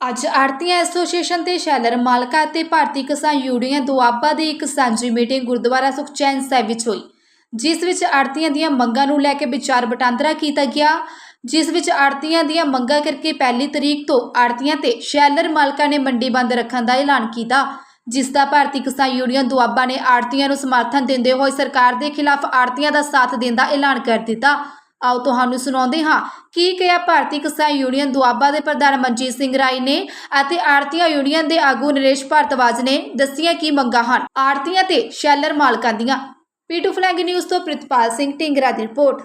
ਅੱਜ ਆੜਤੀਆਂ ਐਸੋਸੀਏਸ਼ਨ ਤੇ ਸ਼ੈਲਰ ਮਾਲਕਾ ਅਤੇ ਭਾਰਤੀ ਕਿਸਾਨ ਯੂਨੀਅਨ ਦੁਆਬਾ ਦੀ ਇੱਕ ਸਾਂਝੀ ਮੀਟਿੰਗ ਗੁਰਦੁਆਰਾ ਸੁਖਚੈਨ ਸਾਹਿਬ ਵਿੱਚ ਹੋਈ, ਜਿਸ ਵਿੱਚ ਆੜਤੀਆਂ ਦੀਆਂ ਮੰਗਾਂ ਨੂੰ ਲੈ ਕੇ ਵਿਚਾਰ ਵਟਾਂਦਰਾ ਕੀਤਾ ਗਿਆ। ਜਿਸ ਵਿੱਚ ਆੜਤੀਆਂ ਦੀਆਂ ਮੰਗਾਂ ਕਰਕੇ ਪਹਿਲੀ ਤਰੀਕ ਤੋਂ ਆੜਤੀਆਂ ਤੇ ਸ਼ੈਲਰ ਮਾਲਕਾਂ ਨੇ ਮੰਡੀ ਬੰਦ ਰੱਖਣ ਦਾ ਐਲਾਨ ਕੀਤਾ, ਜਿਸ ਦਾ ਭਾਰਤੀ ਕਿਸਾਨ ਯੂਨੀਅਨ ਦੁਆਬਾ ਨੇ ਆੜਤੀਆਂ ਨੂੰ ਸਮਰਥਨ ਦਿੰਦੇ ਹੋਏ ਸਰਕਾਰ ਦੇ ਖਿਲਾਫ ਆੜਤੀਆਂ ਦਾ ਸਾਥ ਦੇਣ ਦਾ ਐਲਾਨ ਕਰ ਦਿੱਤਾ। ਆਓ ਤੁਹਾਨੂੰ ਸੁਣਾਉਂਦੇ ਹਾਂ ਕੀ ਕਿਹਾ ਭਾਰਤੀ ਕਿਸਾਨ ਯੂਨੀਅਨ ਦੁਆਬਾ ਦੇ ਪ੍ਰਧਾਨ ਮਨਜੀਤ ਸਿੰਘ ਰਾਈ ਨੇ ਅਤੇ ਆੜਤੀਆਂ ਯੂਨੀਅਨ ਦੇ ਆਗੂ ਨਰੇਸ਼ ਭਾਰਤਵਾਜ ਨੇ ਦੱਸੀਆਂ ਕੀ ਮੰਗਾਂ ਹਨ। ਆੜਤੀਆਂ ਤੇ ਸ਼ੈਲਰ ਮਾਲਕਾਂ ਦੀਆਂ। ਪੀਟੂ ਫਲੈਂਗ ਨਿਊਜ਼ ਤੋਂ ਪ੍ਰਿਤਪਾਲ ਸਿੰਘ ਢਿੰਗਰਾ ਦੀ ਰਿਪੋਰਟ।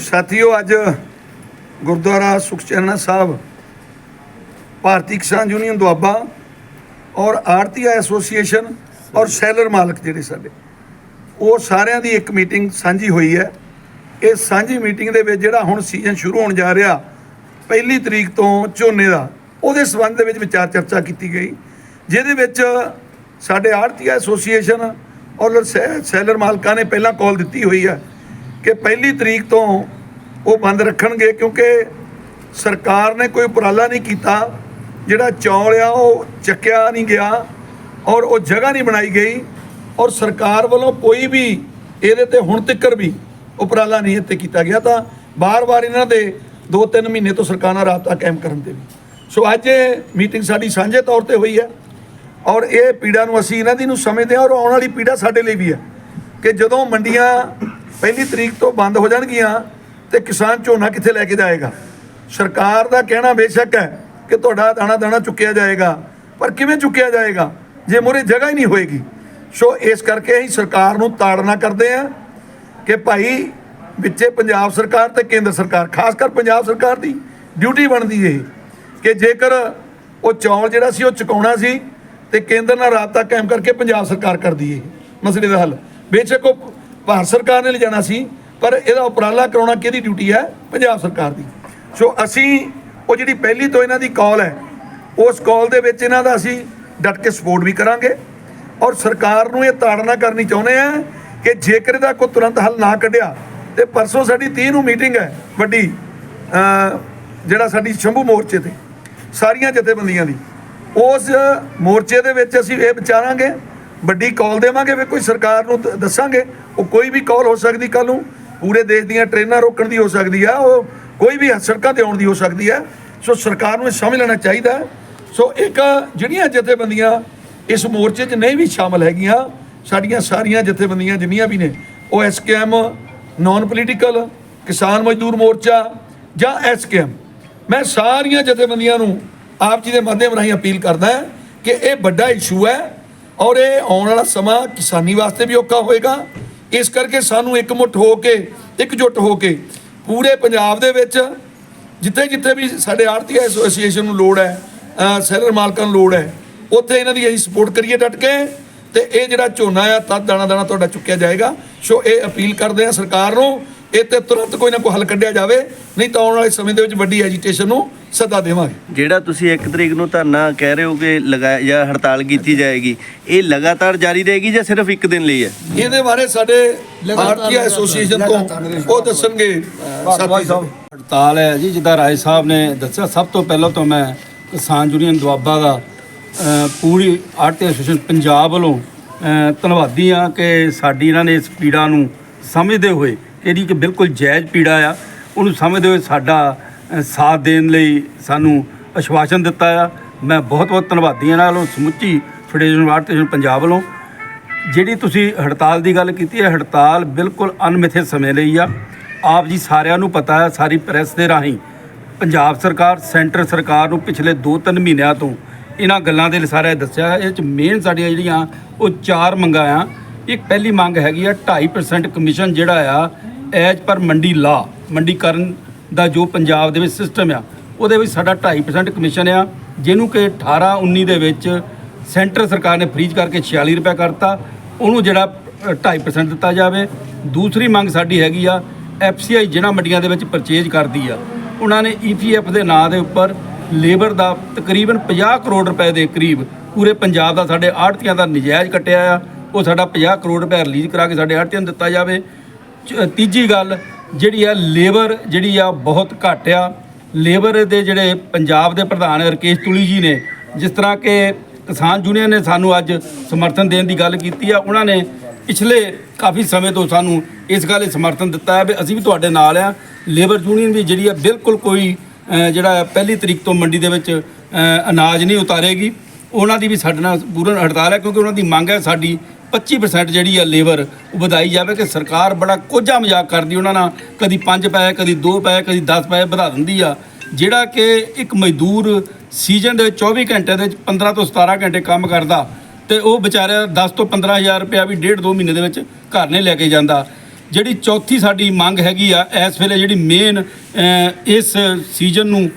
ਸਾਥੀਓ, ਅੱਜ ਗੁਰਦੁਆਰਾ ਸੁਖਚੈਨਾ ਸਾਹਿਬ, ਭਾਰਤੀ ਕਿਸਾਨ ਯੂਨੀਅਨ ਦੁਆਬਾ ਔਰ ਆੜਤੀਆ ਐਸੋਸੀਏਸ਼ਨ ਔਰ ਸੈਲਰ ਮਾਲਕ ਜਿਹੜੇ ਸਾਡੇ ਉਹ ਸਾਰਿਆਂ ਦੀ ਇੱਕ ਮੀਟਿੰਗ ਸਾਂਝੀ ਹੋਈ ਹੈ। ਇਹ ਸਾਂਝੀ ਮੀਟਿੰਗ ਦੇ ਵਿੱਚ ਜਿਹੜਾ ਹੁਣ ਸੀਜ਼ਨ ਸ਼ੁਰੂ ਹੋਣ ਜਾ ਰਿਹਾ, ਪਹਿਲੀ ਤਰੀਕ ਤੋਂ ਝੋਨੇ ਦਾ, ਉਹਦੇ ਸੰਬੰਧ ਦੇ ਵਿੱਚ ਵਿਚਾਰ ਚਰਚਾ ਕੀਤੀ ਗਈ। ਜਿਹਦੇ ਵਿੱਚ ਸਾਡੇ ਆੜਤੀ ਐਸੋਸੀਏਸ਼ਨ ਔਰ ਸੈ- ਸੈਲਰ ਮਾਲਕਾਂ ਨੇ ਪਹਿਲਾਂ ਕਾਲ ਦਿੱਤੀ ਹੋਈ ਹੈ ਕਿ ਪਹਿਲੀ ਤਰੀਕ ਤੋਂ ਉਹ ਬੰਦ ਰੱਖਣਗੇ ਕਿਉਂਕਿ ਸਰਕਾਰ ਨੇ ਕੋਈ ਉਪਰਾਲਾ ਨਹੀਂ ਕੀਤਾ। ਜਿਹੜਾ ਚੌਲ ਆ, ਉਹ ਚੱਕਿਆ ਨਹੀਂ ਗਿਆ ਔਰ ਉਹ ਜਗ੍ਹਾ ਨਹੀਂ ਬਣਾਈ ਗਈ। ਔਰ ਸਰਕਾਰ ਵੱਲੋਂ ਕੋਈ ਵੀ ਇਹਦੇ ਤੇ ਹੁਣ ਤੱਕ ਵੀ ਉਪਰਾਲਾ ਨਹੀਂ ਇੱਥੇ ਕੀਤਾ ਗਿਆ ਤਾਂ ਬਾਰ-ਬਾਰ ਇਹਨਾਂ ਦੇ 2-3 ਮਹੀਨੇ ਤੋਂ ਸਰਕਾਰ ਨਾਲ ਰਾਬਤਾ ਕਾਇਮ ਕਰਨ ਦੇ ਵੀ। ਸੋ ਅੱਜ ਇਹ ਮੀਟਿੰਗ ਸਾਡੀ ਸਾਂਝੇ ਤੌਰ ਤੇ ਹੋਈ ਹੈ ਔਰ ਇਹ ਪੀੜਾ ਨੂੰ ਅਸੀਂ ਇਹਨਾਂ ਦੀ ਨੂੰ ਸਮਝਦੇ ਹਾਂ ਔਰ ਆਉਣ ਵਾਲੀ ਪੀੜਾ ਸਾਡੇ ਲਈ ਵੀ ਹੈ ਕਿ ਜਦੋਂ ਮੰਡੀਆਂ ਪਹਿਲੀ ਤਰੀਕ ਤੋਂ ਬੰਦ ਹੋ ਜਾਣਗੀਆਂ ਤੇ ਕਿਸਾਨ ਝੋਨਾ ਕਿੱਥੇ ਲੈ ਕੇ ਜਾਏਗਾ? ਸਰਕਾਰ ਦਾ ਕਹਿਣਾ ਬੇਸ਼ੱਕ ਹੈ ਕਿ ਤੁਹਾਡਾ ਦਾਣਾ ਦਾਣਾ ਚੁੱਕਿਆ ਜਾਏਗਾ। ਪਰ ਕਿਵੇਂ ਚੁੱਕਿਆ ਜਾਏਗਾ? ਜੇ ਮੋਰੇ ਜਗ੍ਹਾ ਹੀ ਨਹੀਂ ਹੋਏਗੀ। ਸੋ ਇਸ ਕਰਕੇ ਅਸੀਂ ਸਰਕਾਰ ਨੂੰ ਤਾੜਨਾ ਕਰਦੇ ਹਾਂ ਕਿ ਭਾਈ ਵਿੱਚੇ ਪੰਜਾਬ ਸਰਕਾਰ ਤੇ ਕੇਂਦਰ ਸਰਕਾਰ, ਖਾਸ ਕਰ ਪੰਜਾਬ ਸਰਕਾਰ ਦੀ ਡਿਊਟੀ ਬਣਦੀ ਇਹ ਕਿ ਜੇਕਰ ਉਹ ਚੌਲ ਜਿਹੜਾ ਸੀ ਉਹ ਚੁਕਾਉਣਾ ਸੀ ਤੇ ਕੇਂਦਰ ਨਾਲ ਰਾਬਤਾ ਕਾਇਮ ਕਰਕੇ ਪੰਜਾਬ ਸਰਕਾਰ ਕਰਦੀ ਹੈ ਮਸਲੇ ਦਾ ਹੱਲ। ਬੇਸ਼ੱਕ ਉਹ ਭਾਰਤ ਸਰਕਾਰ ਨੇ ਲਿਜਾਣਾ ਸੀ, ਪਰ ਇਹਦਾ ਉਪਰਾਲਾ ਕਰਾਉਣਾ ਕਿਹਦੀ ਡਿਊਟੀ ਹੈ? ਪੰਜਾਬ ਸਰਕਾਰ ਦੀ। ਸੋ ਅਸੀਂ ਉਹ ਜਿਹੜੀ ਪਹਿਲੀ ਤੋਂ ਇਹਨਾਂ ਦੀ ਕਾਲ ਹੈ, ਉਸ ਕਾਲ ਦੇ ਵਿੱਚ ਇਹਨਾਂ ਦਾ ਅਸੀਂ ਡਟ ਕੇ ਸਪੋਰਟ ਵੀ ਕਰਾਂਗੇ। ਔਰ ਸਰਕਾਰ ਨੂੰ ਇਹ ਤਾੜਨਾ ਕਰਨੀ ਚਾਹੁੰਦੇ ਆ ਕਿ ਜੇਕਰ ਇਹਦਾ ਕੋਈ ਤੁਰੰਤ ਹੱਲ ਨਾ ਕੱਢਿਆ, ਤੇ ਪਰਸੋਂ ਸਾਡੀ 30 ਨੂੰ ਮੀਟਿੰਗ ਹੈ ਵੱਡੀ ਜਿਹੜਾ ਸਾਡੀ ਸ਼ੰਭੂ ਮੋਰਚੇ ਤੇ, ਸਾਰੀਆਂ ਜਥੇਬੰਦੀਆਂ ਦੀ। ਉਸ ਮੋਰਚੇ ਦੇ ਵਿੱਚ ਅਸੀਂ ਇਹ ਵਿਚਾਰਾਂਗੇ, ਵੱਡੀ ਕਾਲ ਦੇਵਾਂਗੇ ਵੀ ਕੋਈ ਸਰਕਾਰ ਨੂੰ ਦੱਸਾਂਗੇ, ਉਹ ਕੋਈ ਵੀ ਕਾਲ ਹੋ ਸਕਦੀ ਕੱਲ ਨੂੰ, ਪੂਰੇ ਦੇਸ਼ ਦੀਆਂ ਟ੍ਰੇਨਾਂ ਰੋਕਣ ਦੀ ਹੋ ਸਕਦੀ ਆ, ਉਹ ਕੋਈ ਵੀ ਸੜਕਾਂ ਤੇ ਆਉਣ ਦੀ ਹੋ ਸਕਦੀ ਹੈ ਸੋ ਸਰਕਾਰ ਨੂੰ ਇਹ ਸਮਝ ਲੈਣਾ ਚਾਹੀਦਾ। ਸੋ ਇੱਕ ਜਿਹੜੀਆਂ ਜਥੇਬੰਦੀਆਂ ਇਸ ਮੋਰਚੇ 'ਚ ਨਹੀਂ ਵੀ ਸ਼ਾਮਲ ਹੈਗੀਆਂ, ਸਾਡੀਆਂ ਸਾਰੀਆਂ ਜਥੇਬੰਦੀਆਂ ਜਿੰਨੀਆਂ ਵੀ ਨੇ, ਉਹ ਐਸਕੇਐਮ ਨਾਨ ਪੋਲੀਟੀਕਲ ਕਿਸਾਨ ਮਜ਼ਦੂਰ ਮੋਰਚਾ ਜਾਂ ਐਸਕੇਐਮ ਮੈਂ ਸਾਰੀਆਂ ਜਥੇਬੰਦੀਆਂ ਨੂੰ ਆਪ ਜੀ ਦੇ ਮਾਧਿਅਮ ਰਾਹੀਂ ਅਪੀਲ ਕਰਦਾ ਹਾਂ ਕਿ ਇਹ ਵੱਡਾ ਇਸ਼ੂ ਹੈ ਔਰ ਇਹ ਆਉਣ ਵਾਲਾ ਸਮਾਂ ਕਿਸਾਨੀ ਵਾਸਤੇ ਵੀ ਔਖਾ ਹੋਏਗਾ। ਇਸ ਕਰਕੇ ਸਾਨੂੰ ਇਕਮੁੱਠ ਹੋ ਕੇ, ਇਕਜੁੱਟ ਹੋ ਕੇ ਪੂਰੇ ਪੰਜਾਬ ਦੇ ਵਿੱਚ ਜਿੱਥੇ ਜਿੱਥੇ ਵੀ ਸਾਡੇ ਆੜਤੀ ਐਸੋਸੀਏਸ਼ਨ ਨੂੰ ਲੋੜ ਹੈ ਸੈਲਰ ਮਾਲਕਾਂ ਨੂੰ ਲੋੜ ਹੈ ਉੱਥੇ ਇਹਨਾਂ ਦੀ ਅਸੀਂ ਸਪੋਰਟ ਕਰੀਏ ਡਟ ਕੇ ਤੇ ਇਹ ਜਿਹੜਾ ਝੋਨਾ ਆ ਤਦ ਦਾਣਾ ਦਾਣਾ ਤੁਹਾਡਾ ਚੁੱਕਿਆ ਜਾਏਗਾ। ਸੋ ਇਹ ਅਪੀਲ ਕਰਦੇ ਆ ਸਰਕਾਰ ਨੂੰ ਇਹ ਤੇ ਤੁਰੰਤ ਕੋਈ ਨਾ ਕੋਈ ਹੱਲ ਕੱਢਿਆ ਜਾਵੇ ਨਹੀਂ ਤਾਂ ਆਉਣ ਵਾਲੇ ਸਮੇਂ ਦੇ ਵਿੱਚ ਵੱਡੀ ਐਜੀਟੇਸ਼ਨ ਨੂੰ ਸੱਦਾ ਦੇਵਾਂਗੇ। ਜਿਹੜਾ ਤੁਸੀਂ ਇੱਕ ਤਰੀਕ ਨੂੰ ਧਰਨਾ ਕਹਿ ਰਹੇ ਹੋ ਕਿ ਲਗਾਇਆ ਜਾਂ ਹੜਤਾਲ ਕੀਤੀ ਜਾਏਗੀ ਇਹ ਲਗਾਤਾਰ ਜਾਰੀ ਰਹੇਗੀ ਜਾਂ ਸਿਰਫ ਇੱਕ ਦਿਨ ਲਈ ਹੈ? ਇਹਦੇ ਬਾਰੇ ਸਾਡੇ ਆਰਤੀ ਐਸੋਸੀਏਸ਼ਨ ਤੋਂ ਉਹ ਦੱਸਣਗੇ। ਸਾਥੀ ਸਾਹਿਬ। ਹੜਤਾਲ ਹੈ ਜੀ ਜਿੱਦਾਂ ਰਾਏ ਸਾਹਿਬ ਨੇ ਦੱਸਿਆ ਸਭ ਤੋਂ ਪਹਿਲਾਂ ਤਾਂ ਮੈਂ ਕਿਸਾਨ ਯੂਨੀਅਨ ਦੁਆਬਾ ਦਾ ਪੂਰੀ ਆੜਤੀ ਐਸੋਸੀਏਸ਼ਨ ਪੰਜਾਬ ਵੱਲੋਂ ਧੰਨਵਾਦੀ ਆ ਕਿ ਸਾਡੀ ਇਹਨਾਂ ਨੇ ਇਸ ਪੀੜਾ ਨੂੰ ਸਮਝਦੇ ਹੋਏ, ਇਹਦੀ ਕਿ ਬਿਲਕੁਲ ਜਾਇਜ਼ ਪੀੜਾ ਆ, ਉਹਨੂੰ ਸਮਝਦੇ ਹੋਏ ਸਾਡਾ ਸਾਥ ਦੇਣ ਲਈ ਸਾਨੂੰ ਅਸ਼ਵਾਸਨ ਦਿੱਤਾ ਆ। ਮੈਂ ਬਹੁਤ ਬਹੁਤ ਧੰਨਵਾਦੀ ਹਾਂ ਇਹਨਾਂ ਵੱਲੋਂ ਸਮੁੱਚੀ ਫੈਡਰੇਸ਼ਨ ਆੜਤੀ ਐਸੋਸੀਏਸ਼ਨ ਪੰਜਾਬ ਵੱਲੋਂ। ਜਿਹੜੀ ਤੁਸੀਂ ਹੜਤਾਲ ਦੀ ਗੱਲ ਕੀਤੀ ਹੈ, ਹੜਤਾਲ ਬਿਲਕੁਲ ਅਨਮਿੱਥੇ ਸਮੇਂ ਲਈ ਆ। ਆਪ ਜੀ ਸਾਰਿਆਂ ਨੂੰ ਪਤਾ ਹੈ, ਸਾਰੀ ਪ੍ਰੈਸ ਦੇ ਰਾਹੀਂ ਪੰਜਾਬ ਸਰਕਾਰ, ਸੈਂਟਰ ਸਰਕਾਰ ਨੂੰ ਪਿਛਲੇ 2-3 ਮਹੀਨਿਆਂ ਤੋਂ ਇਹਨਾਂ ਗੱਲਾਂ ਦੇ ਸਾਰਿਆਂ ਦੱਸਿਆ ਹੈ। ਇਹ ਚ ਮੇਨ ਸਾਡੀਆਂ ਜਿਹੜੀਆਂ ਉਹ ਚਾਰ ਮੰਗਾਂ ਆ ਇੱਕ ਪਹਿਲੀ ਮੰਗ ਹੈਗੀ ਆ 2.5% ਕਮਿਸ਼ਨ ਜਿਹੜਾ ਆ ਐਜ ਪਰ ਮੰਡੀ ਲਾ ਮੰਡੀਕਰਨ ਦਾ ਜੋ ਪੰਜਾਬ ਦੇ ਵਿੱਚ ਸਿਸਟਮ ਆ ਉਹਦੇ ਵਿੱਚ ਸਾਡਾ 2.5% ਕਮਿਸ਼ਨ ਆ ਜਿਹਨੂੰ ਕਿ 18 19 ਦੇ ਵਿੱਚ ਸੈਂਟਰ ਸਰਕਾਰ ਨੇ ਫ੍ਰੀਜ਼ ਕਰਕੇ 46 ਰੁਪਏ ਕਰਤਾ ਉਹਨੂੰ ਜਿਹੜਾ ਅ, 2.5% ਦਿੱਤਾ ਜਾਵੇ ਦੂਸਰੀ ਮੰਗ ਸਾਡੀ ਹੈਗੀ ਆ ਐਫਸੀਆਈ ਜਿਹਨਾਂ ਮੰਡੀਆਂ ਦੇ ਵਿੱਚ ਪਰਚੇਜ ਕਰਦੀ ਆ ਉਹਨਾਂ ਨੇ ਈਪੀਐਫ ਦੇ ਨਾਂ ਦੇ ਉੱਪਰ ਲੇਬਰ ਦਾ ਤਕਰੀਬਨ 50 ਕਰੋੜ ਰੁਪਏ ਦੇ ਕਰੀਬ ਪੂਰੇ ਪੰਜਾਬ ਦਾ ਸਾਡੇ ਆੜਤੀਆਂ ਦਾ ਨਜਾਇਜ਼ ਕੱਟਿਆ ਆ। ਉਹ ਸਾਡਾ 50 ਕਰੋੜ ਰੁਪਏ ਰਿਲੀਜ਼ ਕਰਾ ਕੇ ਸਾਡੇ ਆੜਤੀਆਂ ਨੂੰ ਦਿੱਤਾ ਜਾਵੇ। ਚ- ਤੀਜੀ ਗੱਲ ਜਿਹੜੀ ਆ ਲੇਬਰ ਜਿਹੜੀ ਆ ਬਹੁਤ ਘੱਟ ਆ। ਲੇਬਰ ਦੇ ਜਿਹੜੇ ਪੰਜਾਬ ਦੇ ਪ੍ਰਧਾਨ ਰਕੇਸ਼ ਤੁਲੀ ਜੀ ਨੇ, ਜਿਸ ਤਰ੍ਹਾਂ ਕਿ ਕਿਸਾਨ ਯੂਨੀਅਨ ਨੇ ਸਾਨੂੰ ਅੱਜ ਸਮਰਥਨ ਦੇਣ ਦੀ ਗੱਲ ਕੀਤੀ ਆ, ਉਹਨਾਂ ਨੇ ਪਿਛਲੇ ਕਾਫੀ ਸਮੇਂ ਤੋਂ ਸਾਨੂੰ ਇਸ ਗੱਲ 'ਤੇ ਸਮਰਥਨ ਦਿੱਤਾ ਹੈ ਵੀ ਅਸੀਂ ਵੀ ਤੁਹਾਡੇ ਨਾਲ ਆ। ਲੇਬਰ ਯੂਨੀਅਨ ਵੀ ਜਿਹੜੀ ਆ ਬਿਲਕੁਲ ਕੋਈ ਜਿਹੜਾ ਪਹਿਲੀ ਤਰੀਕ ਤੋਂ ਮੰਡੀ ਦੇ ਵਿੱਚ ਅਨਾਜ ਨਹੀਂ ਉਤਾਰੇਗੀ। ਉਹਨਾਂ ਦੀ ਵੀ ਸਾਡੇ ਨਾਲ ਪੂਰਨ ਹੜਤਾਲ ਹੈ ਕਿਉਂਕਿ ਉਹਨਾਂ ਦੀ ਮੰਗ ਹੈ ਸਾਡੀ 25% ਜਿਹੜੀ ਆ ਲੇਬਰ ਉਹ ਵਧਾਈ ਜਾਵੇ ਕਿ ਸਰਕਾਰ ਬੜਾ ਕੋਝਾ ਮਜ਼ਾਕ ਕਰਦੀ ਉਹਨਾਂ ਨਾਲ। ਕਦੀ 5 ਪੈਸੇ, ਕਦੀ 2 ਪੈਸੇ, ਕਦੀ 10 ਪੈਸੇ ਵਧਾ ਦਿੰਦੀ ਆ। ਜਿਹੜਾ ਕਿ ਇੱਕ ਮਜ਼ਦੂਰ ਸੀਜ਼ਨ ਦੇ ਵਿੱਚ 24 ਘੰਟੇ ਦੇ ਵਿੱਚ 15 ਤੋਂ 17 ਘੰਟੇ ਕੰਮ ਕਰਦਾ ਤੇ ਉਹ ਵਿਚਾਰਾ 10 ਤੋਂ 15000 ਰੁਪਇਆ ਵੀ ਡੇਢ ਦੋ ਮਹੀਨੇ ਦੇ ਵਿੱਚ ਘਰ ਨੇ ਲੈ ਕੇ ਜਾਂਦਾ। ਜਿਹੜੀ ਚੌਥੀ ਸਾਡੀ ਮੰਗ ਹੈਗੀ ਆ, ਇਸ ਵੇਲੇ ਜਿਹੜੀ ਮੇਨ ਇਸ ਸੀਜ਼ਨ ਨੂੰ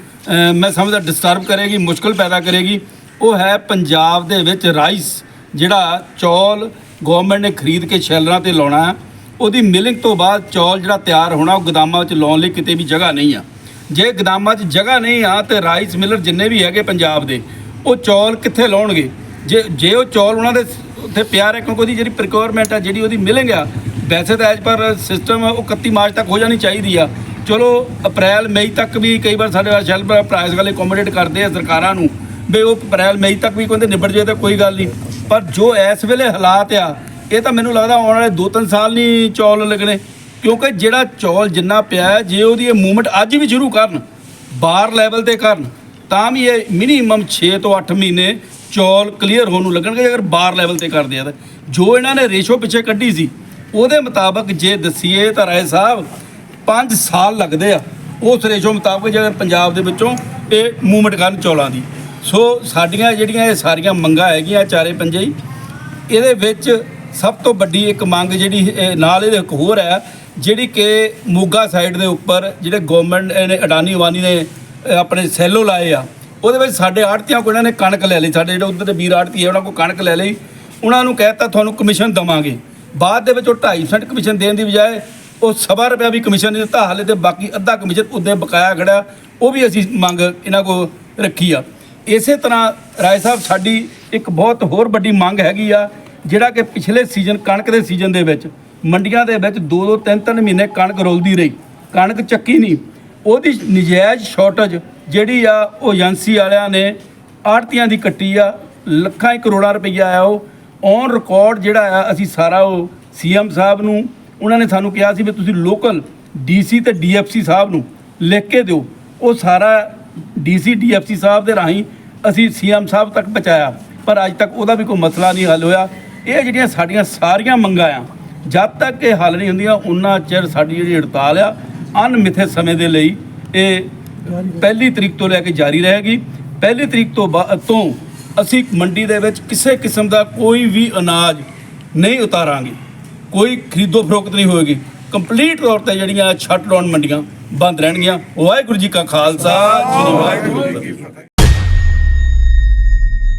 ਮੈਂ ਸਮਝਦਾ ਡਿਸਟਰਬ ਕਰੇਗੀ, ਮੁਸ਼ਕਲ ਪੈਦਾ ਕਰੇਗੀ, ਉਹ ਹੈ ਪੰਜਾਬ ਦੇ ਵਿੱਚ ਰਾਈਸ ਜਿਹੜਾ ਚੌਲ ਗਵਰਨਮੈਂਟ ਨੇ ਖਰੀਦ ਕੇ ਸ਼ੈਲਰਾਂ ਤੇ ਲਾਉਣਾ ਹੈ। ਉਹਦੀ ਮਿਲਿੰਗ ਤੋਂ ਬਾਅਦ ਚੌਲ ਜਿਹੜਾ ਤਿਆਰ ਹੋਣਾ, ਉਹ ਗੋਦਾਮਾਂ ਵਿੱਚ ਲਾਉਣ ਲਈ ਕਿਤੇ ਵੀ ਜਗ੍ਹਾ ਨਹੀਂ ਆ। ਜੇ ਗੋਦਾਮਾਂ 'ਚ ਜਗ੍ਹਾ ਨਹੀਂ ਆ, ਤੇ ਰਾਈਸ ਮਿਲਰ ਜਿੰਨੇ ਵੀ ਹੈਗੇ ਪੰਜਾਬ ਦੇ, ਉਹ ਚੌਲ ਕਿੱਥੇ ਲਾਉਣਗੇ? ਜੇ ਜੇ ਉਹ ਚੌਲ ਉਹਨਾਂ ਦੇ ਉੱਥੇ ਪਿਆ ਰਿਹਾ ਕਿਉਂਕਿ ਉਹਦੀ ਜਿਹੜੀ ਪ੍ਰਿਕੁਆਇਰਮੈਂਟ ਆ, ਜਿਹੜੀ ਉਹਦੀ ਮਿਲਿੰਗ ਆ ਵੈਸੇ ਤਾਂ ਐਜ ਪਰ ਸਿਸਟਮ ਉਹ 31 ਮਾਰਚ ਤੱਕ ਹੋ ਜਾਣੀ ਚਾਹੀਦੀ ਆ। ਚਲੋ, ਅਪ੍ਰੈਲ, ਮਈ ਤੱਕ ਵੀ ਕਈ ਵਾਰ ਸਾਡੇ ਵਾਲ ਸ਼ੈਲ ਪ੍ਰਾਈਸ ਵਾਲੇ ਅਕੋਮੋਡੇਟ ਕਰਦੇ ਆ ਸਰਕਾਰਾਂ ਨੂੰ। ਵੀ ਉਹ ਅਪ੍ਰੈਲ, ਮਈ ਤੱਕ ਵੀ ਕਹਿੰਦੇ ਨਿਬੜ ਜੇ ਤਾਂ ਕੋਈ ਗੱਲ ਨਹੀਂ। ਪਰ ਜੋ ਇਸ ਵੇਲੇ ਹਾਲਾਤ ਆ, ਇਹ ਤਾਂ ਮੈਨੂੰ ਲੱਗਦਾ ਆਉਣ ਵਾਲੇ 2-3 ਸਾਲ ਨਹੀਂ ਚੌਲ ਲੱਗਣੇ। ਕਿਉਂਕਿ ਜਿਹੜਾ ਚੌਲ ਜਿੰਨਾ ਪਿਆ ਜੇ ਉਹਦੀ ਇਹ ਮੂਵਮੈਂਟ ਅੱਜ ਵੀ ਸ਼ੁਰੂ ਕਰਨ, ਬਾਹਰ ਲੈਵਲ ਤੇ ਕਰਨ, ਤਾਂ ਵੀ ਇਹ ਮਿਨੀਮਮ 6 ਤੋਂ 8 ਮਹੀਨੇ ਚੌਲ ਕਲੀਅਰ ਹੋਣ ਨੂੰ ਲੱਗਣਗੇ ਅਗਰ ਬਾਹਰ ਲੈਵਲ ਤੇ ਕਰਦੇ ਆ ਤਾਂ। ਜੋ ਇਹਨਾਂ ਨੇ ਰੇਸ਼ੋ ਪਿੱਛੇ ਕੱਢੀ ਸੀ ਉਹਦੇ ਮੁਤਾਬਕ ਜੇ ਦਸੀਏ ਤਾਂ ਰਾਏ ਸਾਹਿਬ 5 ਸਾਲ ਲੱਗਦੇ ਆ। ਉਸ ਰੇਸ਼ੋ ਮੁਤਾਬਕ ਜੇ ਪੰਜਾਬ ਦੇ ਵਿੱਚੋਂ ਇਹ ਮੂਵਮੈਂਟ ਕਰਨ ਚੌਲਾਂ ਦੀ। ਸੋ ਸਾਡੀਆਂ ਜਿਹੜੀਆਂ ਇਹ ਸਾਰੀਆਂ ਮੰਗਾਂ ਹੈਗੀਆਂ ਚਾਰੇ ਪੰਜੇ ਹੀ, ਇਹਦੇ ਵਿੱਚ ਸਭ ਤੋਂ ਵੱਡੀ ਇੱਕ ਮੰਗ ਜਿਹੜੀ ਨਾਲ ਇਹਦੇ ਇੱਕ ਹੋਰ ਹੈ, ਜਿਹੜੀ ਕਿ ਮੋਗਾ ਸਾਈਡ ਦੇ ਉੱਪਰ ਜਿਹੜੇ ਗਵਰਨਮੈਂਟ ਨੇ, ਅਡਾਨੀ ਅਵਾਨੀ ਨੇ ਆਪਣੇ ਸੈਲੋ ਲਾਏ ਆ, ਉਹਦੇ ਵਿੱਚ ਸਾਡੇ ਆੜਤੀਆਂ ਕੋਲ ਇਹਨਾਂ ਨੇ ਕਣਕ ਲੈ ਲਈ। ਸਾਡੇ ਜਿਹੜੇ ਉੱਧਰ ਦੇ ਵੀਰ ਆੜਤੀ ਹੈ, ਉਹਨਾਂ ਕੋਲ ਕਣਕ ਲੈ ਲਈ। ਉਹਨਾਂ ਨੂੰ ਕਹਿਤਾ ਤੁਹਾਨੂੰ ਕਮਿਸ਼ਨ ਦਵਾਂਗੇ। ਬਾਅਦ ਦੇ ਵਿੱਚ ਉਹ 2.5% ਕਮਿਸ਼ਨ ਦੇਣ ਦੀ ਬਜਾਏ ਉਹ ਸਵਾ ਰੁਪਇਆ ਵੀ ਕਮਿਸ਼ਨ ਨਹੀਂ ਦਿੱਤਾ, ਹਾਲੇ ਤੇ ਬਾਕੀ ਅੱਧਾ ਕਮਿਸ਼ਨ ਉੱਦੇ ਬਕਾਇਆ ਖੜਾ ਉਹ ਵੀ ਅਸੀਂ ਮੰਗ ਇਹਨਾਂ ਕੋਲ ਰੱਖੀ ਆ। ਇਸੇ ਤਰ੍ਹਾਂ ਰਾਏ ਸਾਹਿਬ, ਸਾਡੀ ਇੱਕ ਬਹੁਤ ਹੋਰ ਵੱਡੀ ਮੰਗ ਹੈਗੀ ਆ, ਜਿਹੜਾ ਕਿ ਪਿਛਲੇ ਸੀਜ਼ਨ ਕਣਕ ਦੇ ਸੀਜ਼ਨ ਦੇ ਵਿੱਚ, ਮੰਡੀਆਂ ਦੇ ਵਿੱਚ 2-2 3-3 ਮਹੀਨੇ ਕਣਕ ਰੁਲਦੀ ਰਹੀ, ਕਣਕ ਚੱਕੀ ਨਹੀਂ। ਉਹਦੀ ਨਜਾਇਜ਼ ਸ਼ਾਰਟੇਜ ਜਿਹੜੀ ਆ, ਉਹ ਏਜੰਸੀ ਵਾਲਿਆਂ ਨੇ ਆੜਤੀਆਂ ਦੀ ਕੱਟੀ ਆ, ਲੱਖਾਂ ਹੀ ਕਰੋੜਾਂ ਰੁਪਈਆ ਆ ਉਹ। ਔਨ ਰਿਕਾਰਡ ਜਿਹੜਾ ਆ, ਅਸੀਂ ਸਾਰਾ ਉਹ ਸੀਐਮ ਸਾਹਿਬ ਨੂੰ, ਉਹਨਾਂ ਨੇ ਸਾਨੂੰ ਕਿਹਾ ਸੀ ਵੀ ਤੁਸੀਂ ਲੋਕਲ ਡੀਸੀ ਤੇ ਡੀਐਫਸੀ ਸਾਹਿਬ ਨੂੰ ਲਿਖ ਕੇ ਦਿਓ। ਉਹ ਸਾਰਾ ਡੀਸੀ ਡੀਐਫਸੀ ਸਾਹਿਬ ਦੇ ਰਾਹੀਂ ਅਸੀਂ ਸੀਐਮ ਸਾਹਿਬ ਤੱਕ ਪਹੁੰਚਾਇਆ। ਪਰ ਅੱਜ ਤੱਕ ਉਹਦਾ ਵੀ ਕੋਈ ਮਸਲਾ ਨਹੀਂ ਹੱਲ ਹੋਇਆ। ਇਹ ਜਿਹੜੀਆਂ ਸਾਡੀਆਂ ਸਾਰੀਆਂ ਮੰਗਾਂ ਆ, ਜਦ ਤੱਕ ਇਹ ਹੱਲ ਨਹੀਂ ਹੁੰਦੀਆਂ ਉਹਨਾਂ ਚਿਰ ਸਾਡੀ ਜਿਹੜੀ ਹੜਤਾਲ ਆ, ਅਣਮਿੱਥੇ ਸਮੇਂ ਦੇ ਲਈ ਇਹ ਪਹਿਲੀ ਤਰੀਕ ਤੋਂ ਲੈ ਕੇ ਜਾਰੀ ਰਹੇਗੀ। ਪਹਿਲੀ ਤਰੀਕ ਤੋਂ ਬਾਅਦ ਤੋਂ ਅਸੀਂ ਮੰਡੀ ਦੇ ਵਿੱਚ ਕਿਸੇ ਕਿਸਮ ਦਾ ਕੋਈ ਵੀ ਅਨਾਜ ਨਹੀਂ ਉਤਾਰਾਂਗੇ। ਕੋਈ ਖਰੀਦੋ ਫਰੋਖਤ ਨਹੀਂ ਹੋਏਗੀ। ਕੰਪਲੀਟ ਤੌਰ ਤੇ ਜਿਹੜੀਆਂ ਸ਼ਟ ਡਾਊਨ ਮੰਡੀਆਂ ਬੰਦ ਰਹਿਣਗੀਆਂ। ਵਾਹਿਗੁਰੂ ਜੀ ਕਾ ਖਾਲਸਾ ਸ੍ਰੀ ਵਾਹਿਗੁਰੂ ਜੀ